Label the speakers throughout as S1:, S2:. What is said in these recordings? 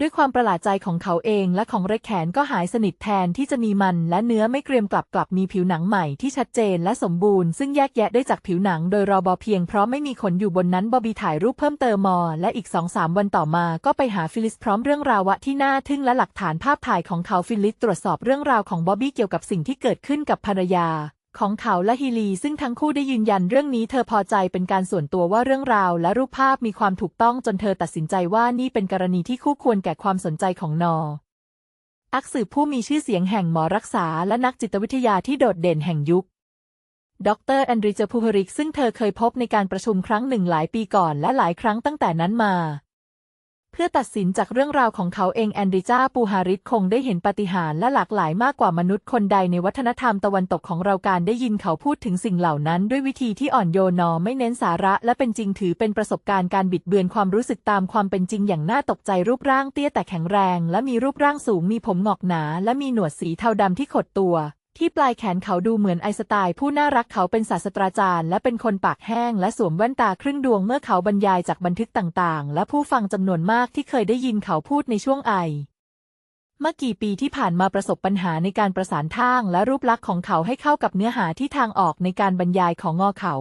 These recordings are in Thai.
S1: ด้วยความประหลาดใจของเขาเองและของเรกแขนก็หายสนิทแทนที่จะมีมันและเนื้อไม่เกรียมกลับกลับมีผิวหนังใหม่ที่ชัดเจนและสมบูรณ์ซึ่งแยกแยะได้จากผิวหนังโดยรอบอเพียงเพราะไม่มีขนอยู่บนนั้นบอบบี้ถ่ายรูปเพิ่มเติมมอ และอีกสองสามวันต่อมาก็ไปหาฟิลิสพร้อมเรื่องราวะที่น่าทึ่งและหลักฐานภาพถ่ายของเขาฟิลิสตรวจสอบเรื่องราวของบอบบี้เกี่ยวกับสิ่งที่เกิดขึ้นกับภรรยา ของเขาและฮิลี ซึ่งทั้งคู่ได้ยืนยันเรื่องนี้เธอพอใจเป็นการส่วนตัวว่าเรื่องราวและรูปภาพมีความถูกต้องจนเธอตัดสินใจว่านี่เป็นกรณีที่คู่ควรแก่ความสนใจของนออักสืบผู้มีชื่อเสียงแห่งหมอรักษาและนักจิตวิทยาที่โดดเด่นแห่งยุค ดรแอนดริเจพูฮริก ซึ่งเธอเคยพบในการประชุมครั้งหนึ่งหลายปีก่อนและหลายครั้งตั้งแต่นั้นมา พื่อตัดสินจากเรื่องราวของเขาเองแอนดริจาปูฮาริสคงได้เห็นปาฏิหาริย์และหลากหลายมากกว่ามนุษย์คนใดในวัฒนธรรมตะวันตกของเราการได้ยินเขาพูดถึงสิ่งเหล่านั้น ด้วยวิธีที่อ่อนโยนนอไม่เน้นสาระ และเป็นจริงถือเป็นประสบการณ์การบิดเบือนความรู้สึกตามความเป็นจริงอย่างน่าตกใจรูปร่างเตี้ยแต่แข็งแรง และมีรูปร่างสูงมีผมหงอกหนา และมีหนวดสีเทาดำที่ขดตัว ที่ปลายแขนเขาดูเหมือนไอสไตล์ผู้น่ารักเขาเป็นศาสตราจารย์ และเป็นคนปากแห้ง และสวมแว่นตาครึ่งดวงเมื่อเขาบรรยายจากบันทึกต่างๆ และผู้ฟังจำนวนมากที่เคยได้ยินเขาพูดในช่วงไอเมื่อกี่ปีที่ผ่านมาประสบปัญหาในการประสานทางและรูปลักษณ์ของเขาให้เข้ากับเนื้อหาที่ทางออกในการบรรยายของงอเขา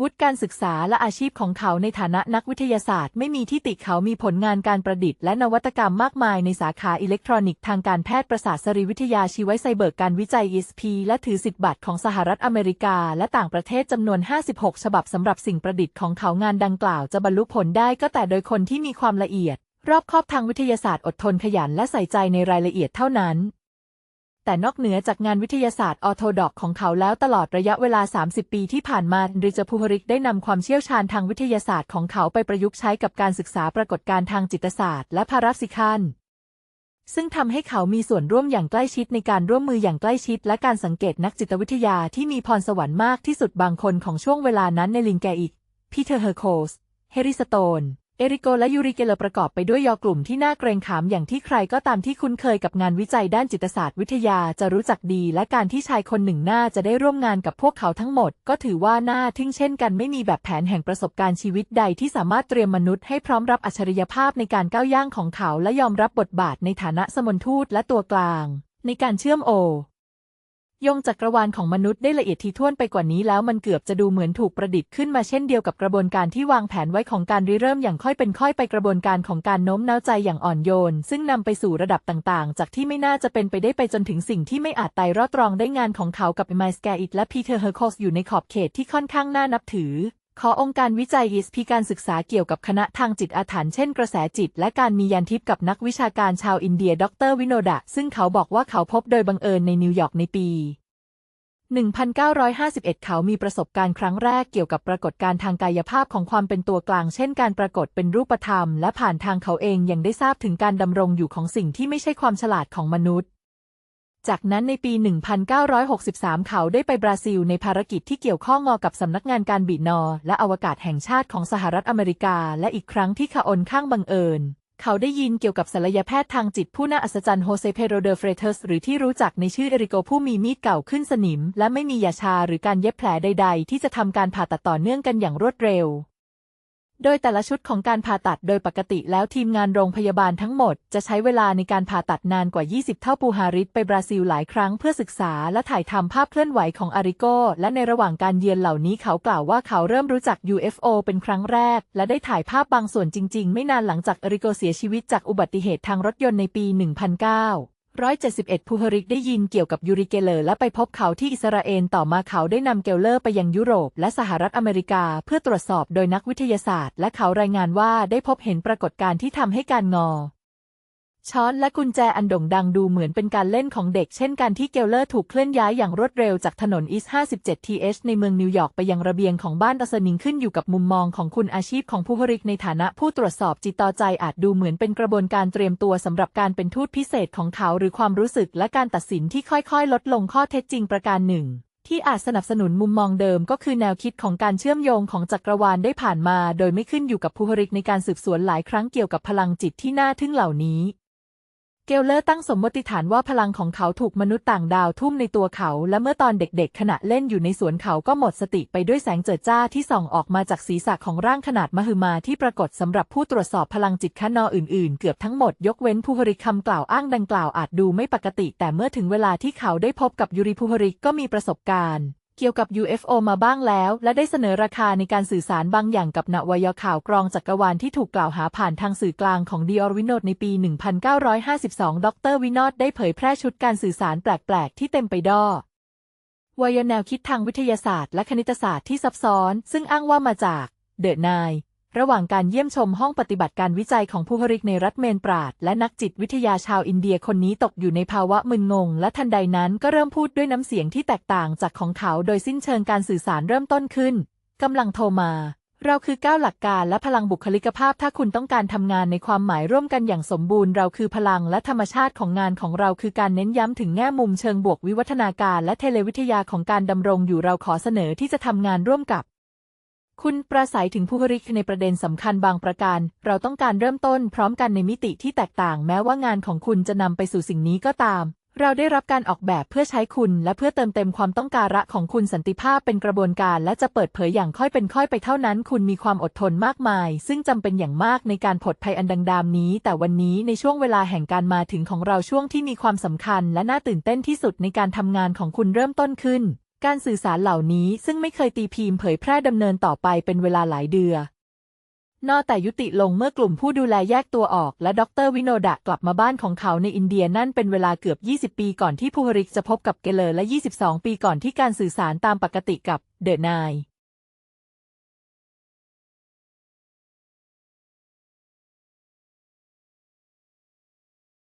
S1: วุฒิการศึกษาและอาชีพของเขาในฐานะนักวิทยาศาสตร์ ไม่มีที่ติเขามีผลงานการประดิษฐ์และนวัตกรรมมากมายในสาขาอิเล็กทรอนิกส์ทางการแพทย์ประสาทสรีวิทยาชีวไซเบิร์กการวิจัย ESP และถือสิทธิบัตรของสหรัฐอเมริกา และต่างประเทศจำนวน 56 ฉบับสำหรับสิ่งประดิษฐ์ของเขางานดังกล่าวจะบรรลุผลได้ก็แต่โดยคนที่มีความละเอียด รอบคอบทางวิทยาศาสตร์อดทนขยันและใส่ใจในรายละเอียดเท่านั้น แต่นอกเหนือจากงานวิทยาศาสตร์ออโทดอกของเขาแล้วตลอดระยะเวลา 30 ปีที่ผ่านมาริจพูฮริกได้นำความเชี่ยวชาญทางวิทยาศาสตร์ของเขาไปประยุกต์ใช้กับการศึกษาปรากฏการณ์ทางจิตศาสตร์และพาราสิคันซึ่งทำให้เขามีส่วนร่วมอย่างใกล้ชิดในการร่วมมืออย่างใกล้ชิด และการสังเกตนักจิตวิทยาที่มีพรสวรรค์มากที่สุดบางคนของช่วงเวลานั้นในลิงแกอีกพีเตอร์เฮอร์โคสเฮริสโตน เอริโกและยูริเกลประกอบไปด้วยยอกลุ่มที่น่าเกรงขามอย่างที่ใครก็ตามที่คุ้นเคยกับงานวิจัยด้านจิตศาสตร์วิทยาจะรู้จักดี และการที่ชายคนหนึ่งน่าจะได้ร่วมงานกับพวกเขาทั้งหมด ก็ถือว่าน่าทึ่งเช่นกันไม่มีแบบแผนแห่งประสบการณ์ชีวิตใดที่สามารถเตรียมมนุษย์ให้พร้อมรับอัจฉริยภาพในการก้าวย่างของเขาและยอมรับบทบาทในฐานะสมนทูตและตัวกลาง ในการเชื่อมโอ ยงจักรวาลของมนุษย์ได้ละเอียดถี่ถ้วนไปกว่านี้แล้วมันเกือบจะดูเหมือนถูกประดิษฐ์ขึ้นมาเช่นเดียวกับกระบวนการที่วางแผนไว้ของการริเริ่มอย่างค่อยเป็นค่อยไปกระบวนการของการโน้มน้าวใจอย่างอ่อนโยน ซึ่งนำไปสู่ระดับต่างๆ จากที่ไม่น่าจะเป็นไปได้ไปจนถึงสิ่งที่ไม่อาจไต่รอดรองได้งานของเขากับไมสแกอิตและพีเทอร์เฮอร์โคสอยู่ในขอบเขตที่ค่อนข้างน่านับถือ ขอองค์การวิจัย ESP การศึกษาเกี่ยวกับคณะทางจิตอาถรรพ์เช่นกระแสจิต และการมียันทิพย์กับนักวิชาการชาวอินเดีย ดรวิโนดะ ซึ่งเขาบอกว่าเขาพบโดยบังเอิญในนิวยอร์กในปี 1951 เขามีประสบการณ์ครั้งแรกเกี่ยวกับปรากฏการณ์ทางกายภาพของความเป็นตัวกลาง เช่นการปรากฏเป็นรูปธรรม และผ่านทางเขาเองยังได้ทราบถึงการดำรงอยู่ของสิ่งที่ไม่ใช่ความฉลาดของมนุษย์ จากนั้นในปี 1963 เขาได้ไปบราซิลในภารกิจที่เกี่ยวข้องกับสำนักงานการบินอและอวกาศแห่งชาติของสหรัฐอเมริกา และอีกครั้งที่คาอนข้างบังเอิญ เขาได้ยินเกี่ยวกับศัลยแพทย์ทางจิตผู้น่าอัศจรรย์โฮเซเพโรเดเฟรเทสหรือที่รู้จักในชื่อเอริโกผู้มีมีดเก่าขึ้นสนิม และไม่มียาชาหรือการเย็บแผลใด ๆ ที่จะทำการผ่าตัดต่อเนื่องกันอย่างรวดเร็ว โดยแต่ละชุดของการผ่าตัดโดยปกติแล้วทีมงานโรงพยาบาลทั้งหมด จะใช้เวลาในการผ่าตัดนานกว่า 20 เท่าปูฮาริสไปบราซิลหลายครั้งเพื่อศึกษาและถ่ายทำภาพเคลื่อนไหวของอาริโกและในระหว่างการเยือนเหล่านี้เขากล่าวว่าเขาเริ่มรู้จัก UFO เป็นครั้งแรก และได้ถ่ายภาพบางส่วนจริง ๆ ไม่นานหลังจากอาริโกเสียชีวิตจากอุบัติเหตุทางรถยนต์ในปี1900 171พูฮริกได้ยินเกี่ยวกับยูริเกเลอร์และไปพบเขาที่อิสราเอลต่อมาเขาได้นำเกลเลอร์ไปยังยุโรปและสหรัฐอเมริกาเพื่อตรวจสอบโดยนักวิทยาศาสตร์ และเขารายงานว่าได้พบเห็นปรากฏการณ์ที่ทำให้การงอ ช้อนและกุญแจอันโด่งดังดูเหมือนเป็นการเล่นของเด็กเช่นการที่เกลเลอร์ถูกเคลื่อนย้ายอย่างรวดเร็วจากถนนอีส 57 th ในเมืองนิวยอร์กไปยังระเบียงของบ้านดัสนิงขึ้นอยู่กับมุมมองของคุณอาชีพของผู้ฮริกในฐานะผู้ตรวจสอบจิตต่อใจอาจดูเหมือนเป็นกระบวนการเตรียมตัวสำหรับการเป็นทูตพิเศษของเขาหรือความรู้สึกและการตัดสินที่ค่อยๆ ลดลงข้อเท็จจริงประการหนึ่งที่อาจสนับสนุนมุมมองเดิมก็คือแนวคิดของการเชื่อมโยงของจักรวาลได้ผ่านมา โดยไม่ขึ้นอยู่กับผู้ฮริกในการสืบสวนหลายครั้งเกี่ยวกับพลังจิตที่น่าทึ่งเหล่านี้ กกลเลอร์ตั้งสมมติฐานว่าพลังของเขาถูกมนุษย์ต่างดาวทุ่มในตัวเขา และเมื่อตอนเด็กๆ ขณะเล่นอยู่ในสวนเขาก็หมดสติไปด้วยแสงเจิดจ้าที่ส่องออกมาจากศีรษะของร่างขนาดมหึมาที่ปรากฏสำหรับผู้ตรวจสอบพลังจิตคนออื่นๆ เกือบทั้งหมดยกเว้นภูหริกคำกล่าวอ้างดังกล่าวอาจดูไม่ปกติ แต่เมื่อถึงเวลาที่เขาได้พบกับยูริภูหริกก็มีประสบการณ์ เกี่ยวกับ UFO มาบ้างแล้ว และได้เสนอราคาในการสื่อสารบางอย่างกับนวยข่าวกรองจักรวาลที่ถูกกล่าวหาผ่านทางสื่อกลางของดิออร์วินโนดในปี 1952 ดรวินอดได้เผยแพร่ชุดการสื่อสารแปลก ๆ ที่เต็มไปด้วยวยแนวคิดทางวิทยาศาสตร์และคณิตศาสตร์ที่ซับซ้อน ซึ่งอ้างว่ามาจากเดอะนาย ระหว่างการเยี่ยมชมห้องปฏิบัติการวิจัยของผู้ฮริกในรัฐเมนปราด และนักจิตวิทยาชาวอินเดียคนนี้ตกอยู่ในภาวะมึนงง และทันใดนั้นก็เริ่มพูดด้วยน้ำเสียงที่แตกต่างจากของเขาโดยสิ้นเชิงการสื่อสารเริ่มต้นขึ้นกำลังโทรมา เราคือก้าวหลักการและพลังบุคลิกภาพถ้าคุณต้องการทำงานในความหมายร่วมกันอย่างสมบูรณ์เราคือพลังและธรรมชาติของงานของเราคือการเน้นย้ำถึงแง่มุมเชิงบวกวิวัฒนาการ และเทเลวิทยาของการดำรงอยู่เราขอเสนอที่จะทำงานร่วมกับ คุณประสัยถึงผู้ริกในประเด็นสำคัญบางประการ เราต้องการเริ่มต้นพร้อมกันในมิติที่แตกต่างแม้ว่างานของคุณจะนำไปสู่สิ่งนี้ก็ตาม เราได้รับการออกแบบเพื่อใช้คุณและเพื่อเติมเต็มความต้องการะของคุณสันติภาพเป็นกระบวนการและจะเปิดเผยอย่างค่อยเป็นค่อยไปเท่านั้น คุณมีความอดทนมากมาย ซึ่งจำเป็นอย่างมากในการผลภัยอันดังดามนี้ แต่วันนี้ในช่วงเวลาแห่งการมาถึงของเราช่วงที่มีความสำคัญ และน่าตื่นเต้นที่สุดในการทำงานของคุณเริ่มต้นขึ้น การสื่อสารเหล่านี้ซึ่งไม่เคยตีพิมพ์เผยแพร่ดำเนินต่อไปเป็นเวลาหลายเดือนนอแต่ยุติลงเมื่อกลุ่มผู้ดูแลแยกตัวออกและดรวิโนดะกลับมาบ้านของเขาในอินเดียนั่นเป็นเวลาเกือบ 20 ปีก่อนที่ภูฮริกจะพบกับเกเลอร์และ 22 ปีก่อนที่การสื่อสารตามปกติกับเดอะนาย